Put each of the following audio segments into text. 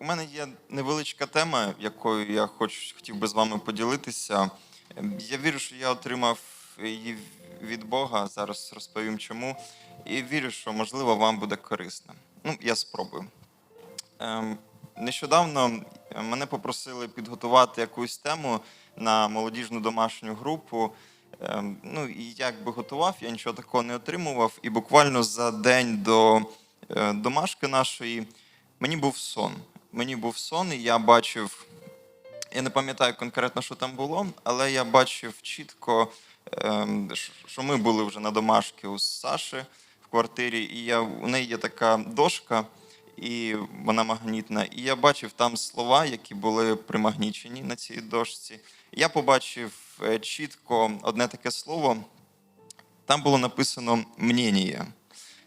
у мене є невеличка тема, якою я хоч хотів би з вами поділитися. Я вірю, що я отримав її від Бога. Зараз розповім чому. І вірю, що можливо вам буде корисно. Ну, я спробую. Ем, Нещодавно е, мене попросили підготувати якусь тему на молодіжну домашню групу. Ем, Ну і як би готував, я нічого такого не отримував. І буквально за день до е, домашки нашої мені був сон. Мені був сон, і я бачив, я не пам'ятаю конкретно, що там було, але я бачив чітко, ем, що ми були вже на домашки у Саші в квартирі, і я, у неї є така дошка, і вона магнітна. І я бачив там слова, які були примагнічені на цій дошці. Я побачив е, чітко одне таке слово. Там було написано мнення.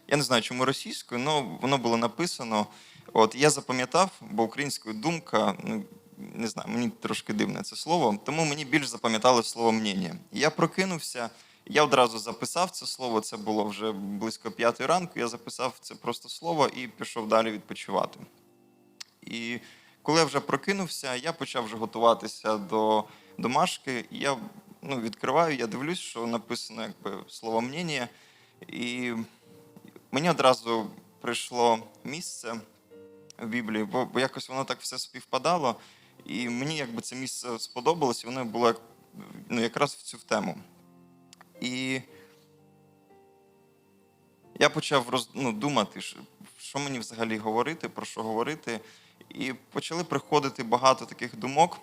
Я не знаю, чому російською, але воно було написано. От я запам'ятав, бо українською думка, ну не знаю, мені трошки дивне це слово, тому мені більш запам'ятали слово мнення. Я прокинувся, я одразу записав це слово. Це було вже близько п'ятої ранку. Я записав це просто слово і пішов далі відпочивати. І коли я вже прокинувся, я почав вже готуватися до домашки. Я ну, відкриваю, я дивлюсь, що написано якби слово мнення. І мені одразу прийшло місце в Біблії, бо, якось воно так все співпадало. І мені якби це місце сподобалось, і воно було ну, якраз в цю тему. І я почав роз, ну, думати, що мені взагалі говорити, про що говорити. І почали приходити багато таких думок.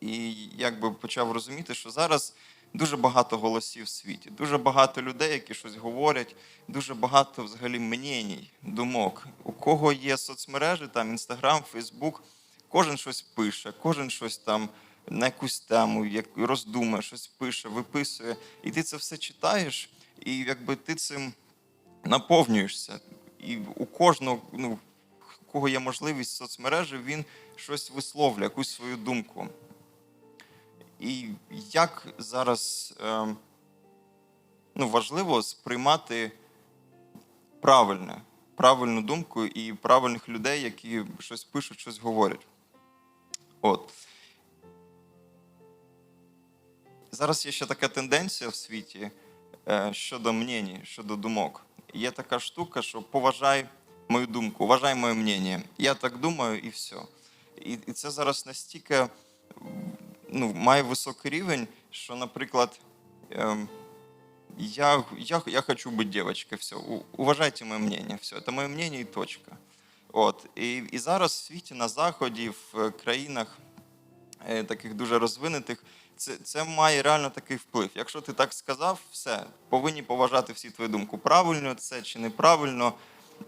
І якби почав розуміти, що зараз дуже багато голосів в світі, дуже багато людей, які щось говорять, дуже багато взагалі мненій, думок. У кого є соцмережі, там Інстаграм, Фейсбук, кожен щось пише, кожен щось там на якусь тему, як роздумує, щось пише, виписує. І ти це все читаєш, і якби ти цим наповнюєшся. І у кожного, ну, у кого є можливість соцмережі, він щось висловлює, якусь свою думку. І як зараз е, ну, важливо сприймати правильне, правильну думку і правильних людей, які щось пишуть, щось говорять. От. Зараз є ще така тенденція в світі е, щодо мнені, щодо думок. Є така штука, що поважай мою думку, вважай моє мнення. Я так думаю і все. І це зараз настільки ну, має високий рівень, що, наприклад, ем, я, я, я хочу быть девочкой, все, уважайте моє мнение, все, це моє мнение і точка. От. І, і зараз в світі на Заході, в е, країнах е, таких дуже розвинутих, це, це має реально такий вплив. Якщо ти так сказав, все, повинні поважати всі твою думку. Правильно це чи неправильно,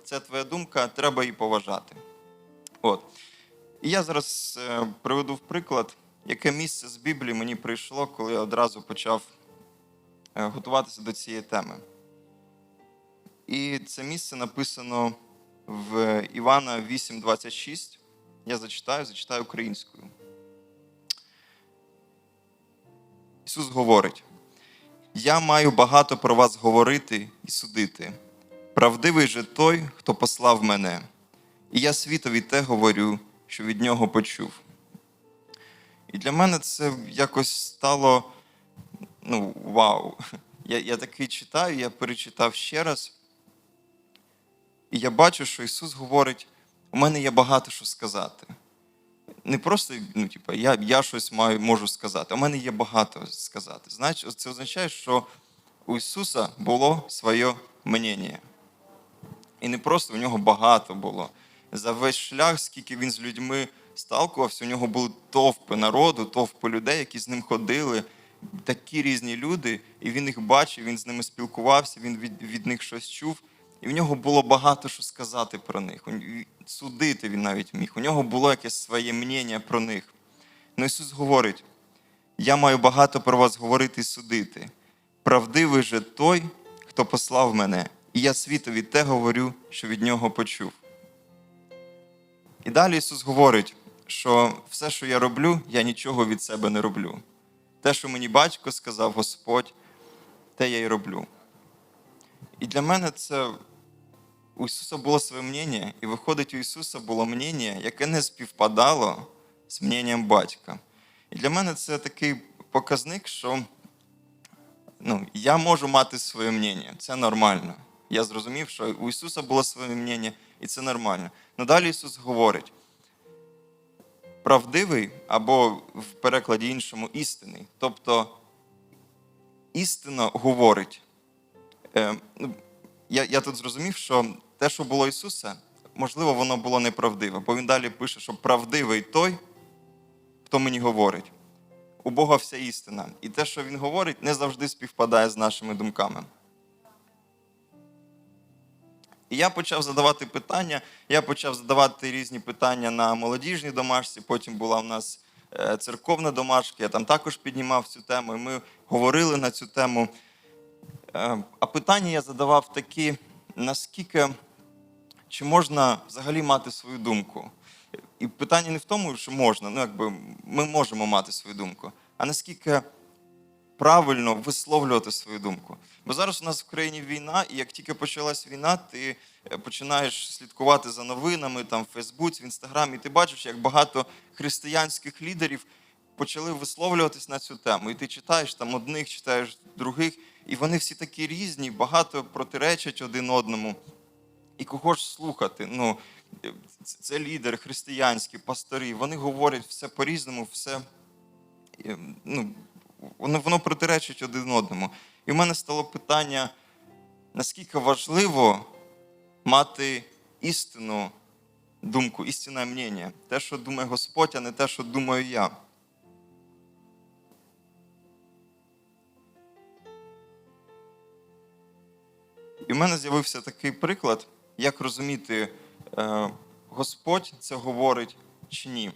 це твоя думка, треба її поважати. От. І я зараз е, приведу в приклад, яке місце з Біблії мені прийшло, коли я одразу почав е, готуватися до цієї теми. І це місце написано в Івана 8:26. Я зачитаю, зачитаю українською. Ісус говорить: Я маю багато про вас говорити і судити. Правдивий же той, хто послав мене, і я світові те говорю, що від нього почув. І для мене це якось стало ну, вау. Я, я такий читаю, я перечитав ще раз. І я бачу, що Ісус говорить: у мене є багато що сказати. Не просто, ну, типу, я, я щось маю, можу сказати, у мене є багато сказати. Значить, це означає, що у Ісуса було своє мнення. І не просто у нього багато було. За весь шлях, скільки він з людьми сталкувався, у нього були товпи народу, товпи людей, які з ним ходили, такі різні люди, і він їх бачив, він з ними спілкувався, він від, від них щось чув. І в нього було багато що сказати про них. Судити він навіть міг. У нього було якесь своє мнення про них. Ну Ісус говорить: я маю багато про вас говорити і судити. Правдивий же той, хто послав мене, і я світові те говорю, що від нього почув. І далі Ісус говорить, що все, що я роблю, я нічого від себе не роблю. Те, що мені батько сказав Господь, те я й роблю. І для мене це у Ісуса було своє мнення, і виходить, у Ісуса було мнення, яке не співпадало з мненням батька. І для мене це такий показник, що ну, я можу мати своє мнення, це нормально. Я зрозумів, що у Ісуса було своє мнення, і це нормально. Но далі Ісус говорить: правдивий або в перекладі іншому істинний. Тобто істина говорить. Е, ну, я, я тут зрозумів, що те, що було Ісуса, можливо, воно було неправдиве, бо Він далі пише, що правдивий той, хто мені говорить. У Бога вся істина. І те, що Він говорить, не завжди співпадає з нашими думками. І я почав задавати питання. Я почав задавати різні питання на молодіжній домашці. Потім була в нас е, церковна домашка. Я там також піднімав цю тему. І ми говорили на цю тему. Е, А питання я задавав такі: наскільки чи можна взагалі мати свою думку? І питання не в тому, що можна, ну якби ми можемо мати свою думку, а наскільки правильно висловлювати свою думку. Бо зараз у нас в країні війна, і як тільки почалась війна, ти е, починаєш слідкувати за новинами там в Фейсбуці, в Інстаграмі, і ти бачиш, як багато християнських лідерів почали висловлюватись на цю тему. І ти читаєш там одних, читаєш других, і вони всі такі різні, багато протиречать один одному. І кого ж слухати? Ну, е, це- лідери християнські, пастори, вони говорять все по-різному, все е, ну, воно, воно протиречить один одному. І в мене стало питання, наскільки важливо мати істинну думку, істинне мнення, те, що думає Господь, а не те, що думаю я. І в мене з'явився такий приклад, як розуміти, е, Господь це говорить чи ні.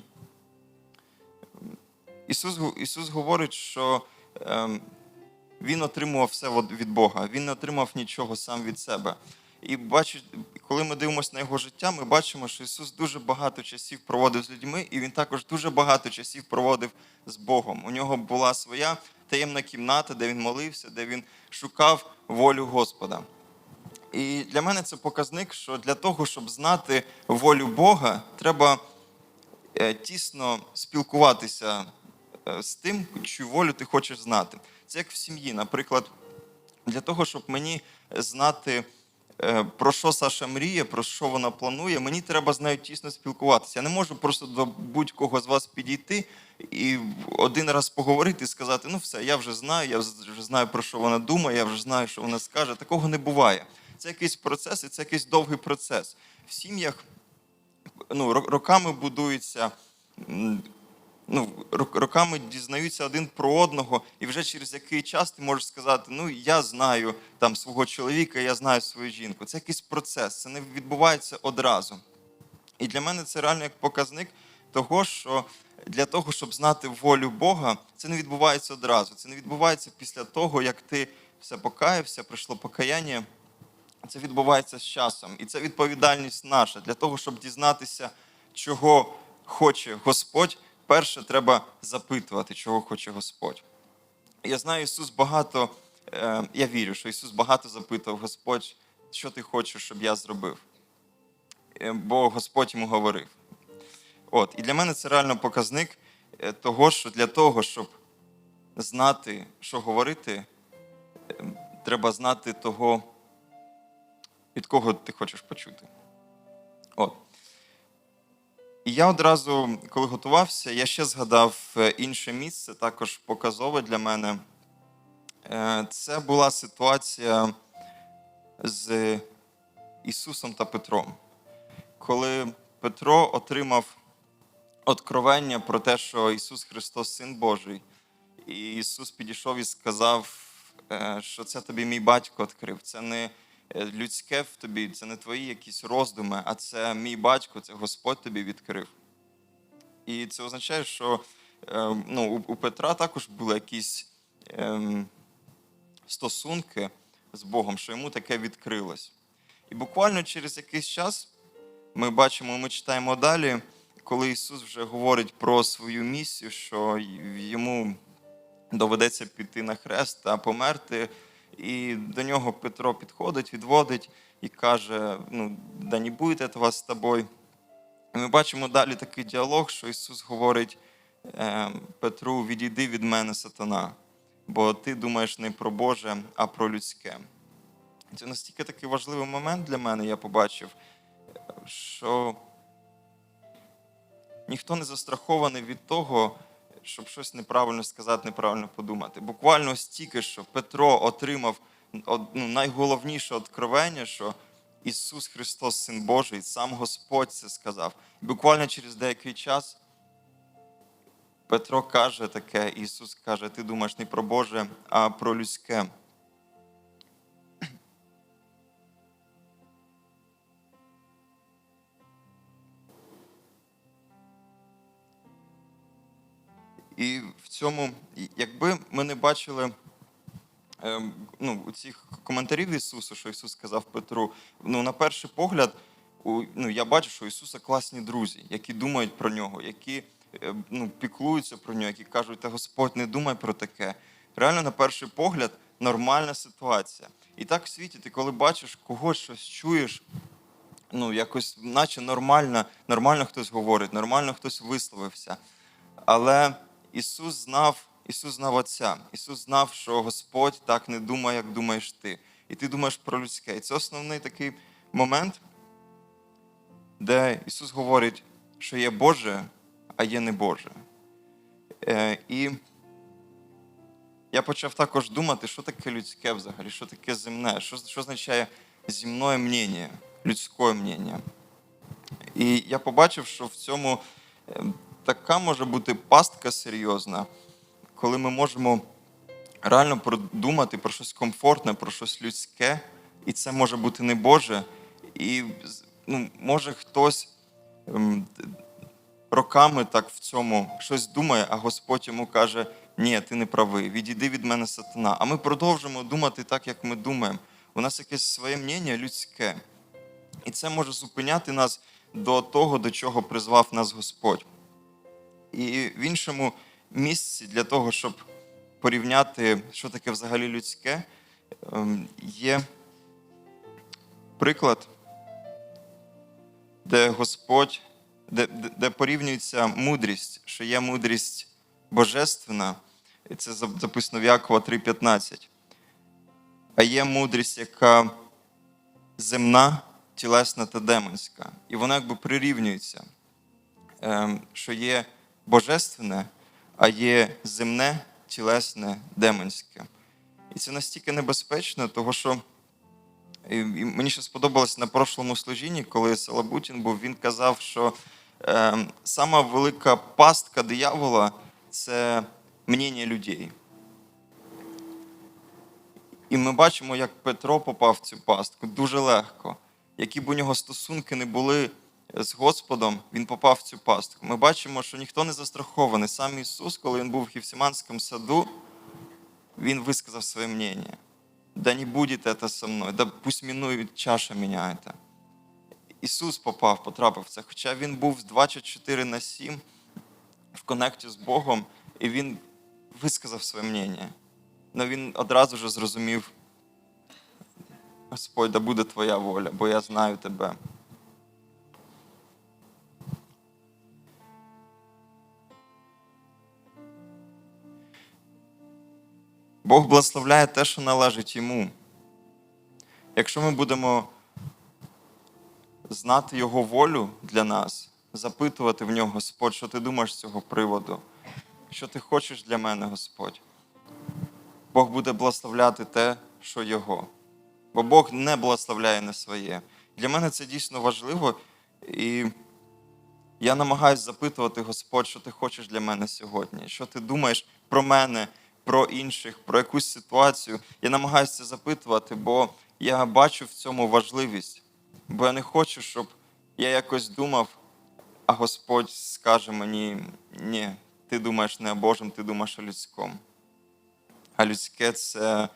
Ісус, Ісус говорить, що ем, Він отримував все від Бога, Він не отримав нічого сам від себе. І бачить, коли ми дивимося на його життя, ми бачимо, що Ісус дуже багато часів проводив з людьми, і Він також дуже багато часів проводив з Богом. У нього була своя таємна кімната, де він молився, де він шукав волю Господа. І для мене це показник, що для того, щоб знати волю Бога, треба е, тісно спілкуватися з тим, чию волю ти хочеш знати. Це як в сім'ї. Наприклад, для того, щоб мені знати, е, про що Саша мріє, про що вона планує, мені треба з нею тісно спілкуватися. Я не можу просто до будь-кого з вас підійти і один раз поговорити і сказати: ну все, я вже знаю, я вже знаю, про що вона думає, я вже знаю, що вона скаже. Такого не буває. Це якийсь процес, і це якийсь довгий процес. В сім'ях ну, роками будується, ну, роками дізнаються один про одного, і вже через який час ти можеш сказати: ну, я знаю там свого чоловіка, я знаю свою жінку. Це якийсь процес, це не відбувається одразу. І для мене це реально як показник того, що для того, щоб знати волю Бога, це не відбувається одразу. Це не відбувається після того, як ти все покаявся, прийшло покаяння. Це відбувається з часом. І це відповідальність наша. Для того, щоб дізнатися, чого хоче Господь, перше треба запитувати, чого хоче Господь. Я знаю, Ісус багато, е, я вірю, що Ісус багато запитав Господь, що ти хочеш, щоб я зробив. Е, Бо Господь йому говорив. От, і для мене це реально показник е, того, що для того, щоб знати, що говорити, треба знати того, від кого ти хочеш почути. От. І я одразу, коли готувався, я ще згадав е, інше місце, також показове для мене. Е, Це була ситуація з Ісусом та Петром. Коли Петро отримав откровення про те, що Ісус Христос Син Божий, і Ісус підійшов і сказав, е, що це тобі мій батько відкрив. Це не людське в тобі, це не твої якісь роздуми, а це мій батько, це Господь тобі відкрив. І це означає, що е, ну, у Петра також були якісь ем, стосунки з Богом, що йому таке відкрилось. І буквально через якийсь час ми бачимо, ми читаємо далі, коли Ісус вже говорить про свою місію, що йому доведеться піти на хрест та померти. І до нього Петро підходить, відводить і каже: ну, да не буде этого з тобою. І ми бачимо далі такий діалог, що Ісус говорить е, Петру: відійди від мене, сатана, бо ти думаєш не про Боже, а про людське. Це настільки такий важливий момент для мене, я побачив, що ніхто не застрахований від того, щоб щось неправильно сказати, неправильно подумати. Буквально стільки, що Петро отримав ну, найголовніше откровення, що Ісус Христос, Син Божий, сам Господь це сказав. І буквально через деякий час Петро каже таке, Ісус каже: Ти думаєш не про Боже, а про людське. І в цьому, якби ми не бачили ем, ну, цих коментарів Ісуса, що Ісус сказав Петру, ну, на перший погляд, ну, я бачу, що Ісуса класні друзі, які думають про нього, які е, ну, піклуються про нього, які кажуть, та Господь, не думай про таке. Реально, на перший погляд, нормальна ситуація. І так в світі, ти коли бачиш когось щось чуєш, ну, якось, наче нормально, нормально хтось говорить, нормально хтось висловився. Але Ісус знав, Ісус знав Отця. Ісус знав, що Господь так не думає, як думаєш ти. І ти думаєш про людське. І це основний такий момент, де Ісус говорить, що є Боже, а є не Боже. Е, і я почав також думати, що таке людське взагалі, що таке земне, що, що означає земне мнення, людське мнення. І я побачив, що в цьому е, така може бути пастка серйозна, коли ми можемо реально продумати про щось комфортне, про щось людське, і це може бути не Боже. І ну, може хтось ем, роками так в цьому щось думає, а Господь йому каже: Ні, ти не правий, відійди від мене сатана. А ми продовжимо думати так, як ми думаємо. У нас якесь своє мнення людське. І це може зупиняти нас до того, до чого призвав нас Господь. І в іншому місці для того, щоб порівняти, що таке взагалі людське, ем, є приклад, де Господь, де, де, порівнюється мудрість, що є мудрість божественна, і це записано в Якова 3,15. А є мудрість, яка земна, тілесна та демонська. І вона якби прирівнюється, ем, що є божественне, а є земне, тілесне, демонське. І це настільки небезпечно, тому що і- мені ще сподобалось на прошлому служінні, коли Салабутін був, він казав, що ем, сама велика пастка диявола це мнення людей. І ми бачимо, як Петро попав в цю пастку дуже легко. Які б у нього стосунки не були з Господом, він попав в цю пастку. Ми бачимо, що ніхто не застрахований. Сам Ісус, коли він був в Гефсиманському саду, він висказав своє мнення. Да не буде це со мною, да пусть минує чаша мене. Ісус попав, потрапив в це. Хоча він був з 24 на 7 в конекті з Богом, і він висказав своє мнення. Але він одразу ж зрозумів, Господь, да буде твоя воля, бо я знаю тебе. Бог благословляє те, що належить йому. Якщо ми будемо знати Його волю для нас, запитувати в нього, Господь, що ти думаєш з цього приводу, що ти хочеш для мене, Господь, Бог буде благословляти те, що Його. Бо Бог не благословляє на своє. Для мене це дійсно важливо. І я намагаюся запитувати, Господь, що ти хочеш для мене сьогодні, що ти думаєш про мене, про інших, про якусь ситуацію. Я намагаюся запитувати, бо я бачу в цьому важливість. Бо я не хочу, щоб я якось думав, а Господь скаже мені: ні, ти думаєш не о Божому, ти думаєш о людському. А людське це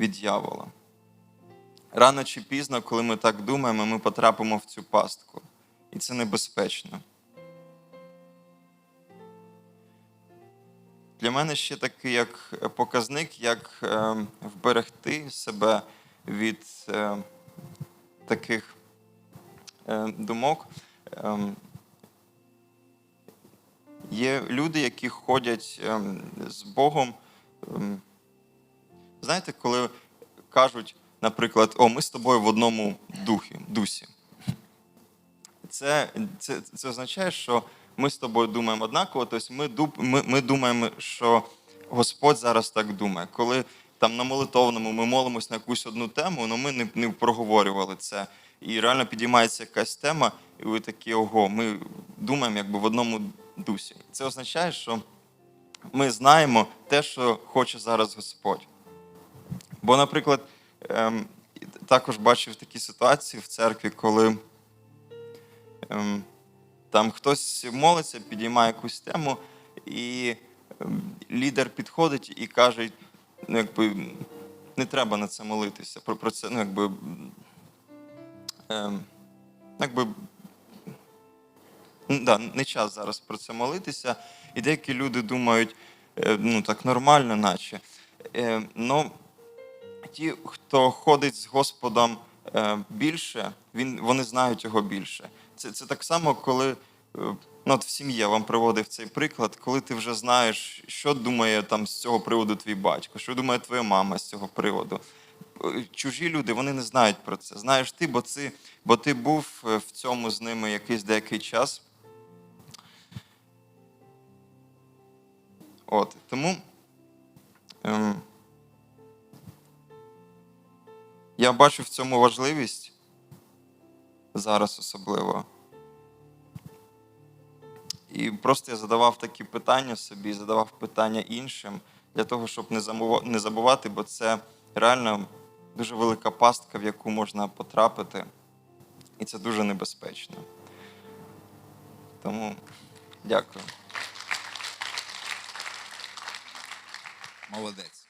від дьявола. Рано чи пізно, коли ми так думаємо, ми потрапимо в цю пастку. І це небезпечно. Для мене ще такий як показник, як е, вберегти себе від е, таких е, думок. Ем, Є люди, які ходять ем, з Богом. ем, Знаєте, коли кажуть, наприклад, о, ми з тобою в одному духі, дусі. Це, це, це означає, що ми з тобою думаємо однаково, тобто ми, ми, ми думаємо, що Господь зараз так думає. Коли там на молитовному ми молимось на якусь одну тему, але ми не, не проговорювали це. І реально підіймається якась тема, і ви такі, ого, ми думаємо якби в одному дусі. Це означає, що ми знаємо те, що хоче зараз Господь. Бо, наприклад, ем, також бачив такі ситуації в церкві, коли ем, там хтось молиться, підіймає якусь тему, і ем, лідер підходить і каже, ну, якби, не треба на це молитися. Про, про це, ну, якби, ем, якби, да, не час зараз про це молитися. І деякі люди думають, е, ну так нормально, наче. Е, ну, ті, хто ходить з Господом е, більше, він, вони знають його більше. Це, це так само, коли е, ну, от в сім'ї вам приводив цей приклад, коли ти вже знаєш, що думає там з цього приводу твій батько, що думає твоя мама з цього приводу. Е, Чужі люди вони не знають про це. Знаєш ти, бо, ти, бо ти був е, в цьому з ними якийсь деякий час. От, тому. Ем, я бачу в цьому важливість зараз особливо. І просто я задавав такі питання собі, задавав питання іншим для того, щоб не забувати, бо це реально дуже велика пастка, в яку можна потрапити, і це дуже небезпечно. Тому дякую. Молодець.